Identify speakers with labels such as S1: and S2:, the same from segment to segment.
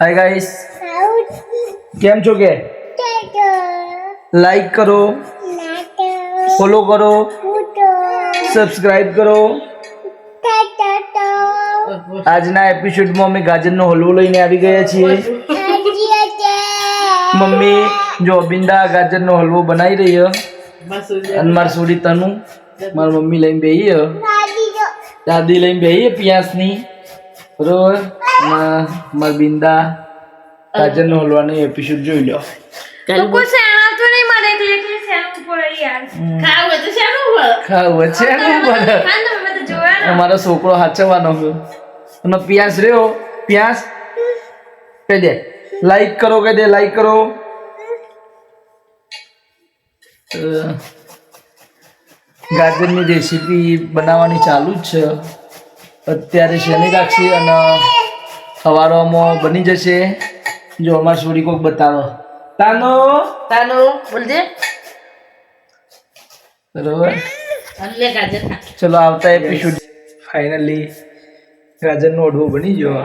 S1: Hi guys કેમ છો કે? લાઈક કરો. ફોલો કરો. સબસ્ક્રાઇબ કરો. આજના એપિસોડમાં અમે ગાજરનો હલવો લઈને આવી ગયા છીએ. મમ્મી, જો અબિંદા ગાજરનો હલવો બનાવી રહી અને મારી સોડી તનુ. મારી મમ્મી લઈને બેહી દાદી લઈને બેહી પિયાસની. બરોબર? અને કાજલ બિંદા ગાજરનો હલવાનો એપિસોડ જોઈ લો
S2: લોકો શેણા તો નહીં મળે એટલે એટલે શેનું પડે યાર. ખાવું તો શેનું પડે.
S1: ખાવું છે ને
S2: હા ને અમે તો જોયા ને
S1: અમારો છોકરો હાચવવાનો છે અને પ્યાસ રહ્યો. પ્યાસ. કહી દે. લાઈક કરો કહી દે. લાઈક કરો. ગાજરની રેસીપી બનાવવાની ચાલુ જ છે. અત્યારે શેની રાખશે અને સવારોમાં બની જશે. જો અમાર છોડી કોઈક બતાવો. તાનો?
S2: તાનો બોલજે
S1: બરોબર? ચલો આવતા એપિસોડ ફાઇનલી ગાજરનો ઓઢવો બની ગયો.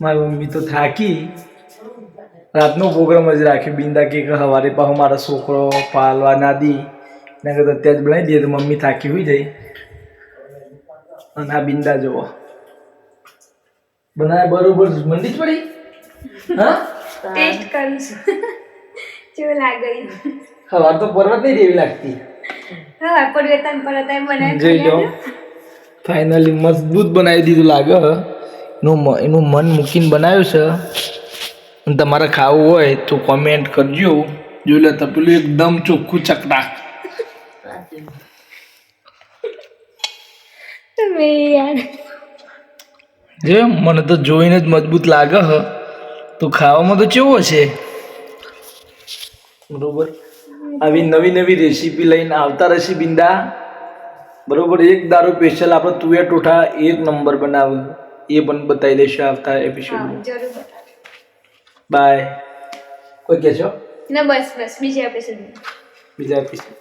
S1: મારી મમ્મી તો થાકી. રાતનો પ્રોગ્રામ જ રાખ્યો. બિંદા કે સવારે પાછો મારો છોકરો પાલવા ના દી. એના કરતાં અત્યારે જ બનાવી દઈએ તો મમ્મી થાકી હોઈ જાય. અને આ બિંદા જુઓ. બનાવે બરોબર મંદી જ પડી? હા?
S2: ટેસ્ટ કરું છું. કેવું લાગે
S1: સવાર તો પર્વત નહીં એવી લાગતી.
S2: હા પરિવર્તન પરત બનાવી
S1: જોઈ લો. ફાઇનલી મજબૂત બનાવી દીધું લાગે એનું મ- એનું મન મૂકીને બનાવ્યું છે. તમારે ખાવું હોય તો કોમેન્ટ કરજો. જોઈ લો તો પેલું એકદમ ચોખ્ખું ચકડાક.
S2: તમે યાર.
S1: જે મને તો જોઈને જ મજબૂત લાગે હ. તો ખાવામાં તો કેવો છે? બરોબર. આવી નવી નવી રેસીપી લઈને આવતા રહેશે બિંદા. બરોબર એક દારૂ સ્પેશિયલ આપણે તુવેર ટોઠા એક નંબર બનાવે. એ પણ બતાવી દઈશું આવતા
S2: એપિસોડ
S1: એપિસોડમાં બાય કોઈ કહેશો?
S2: ના બસ બસ. બીજા એપિસોડ
S1: બીજા એપિસોડ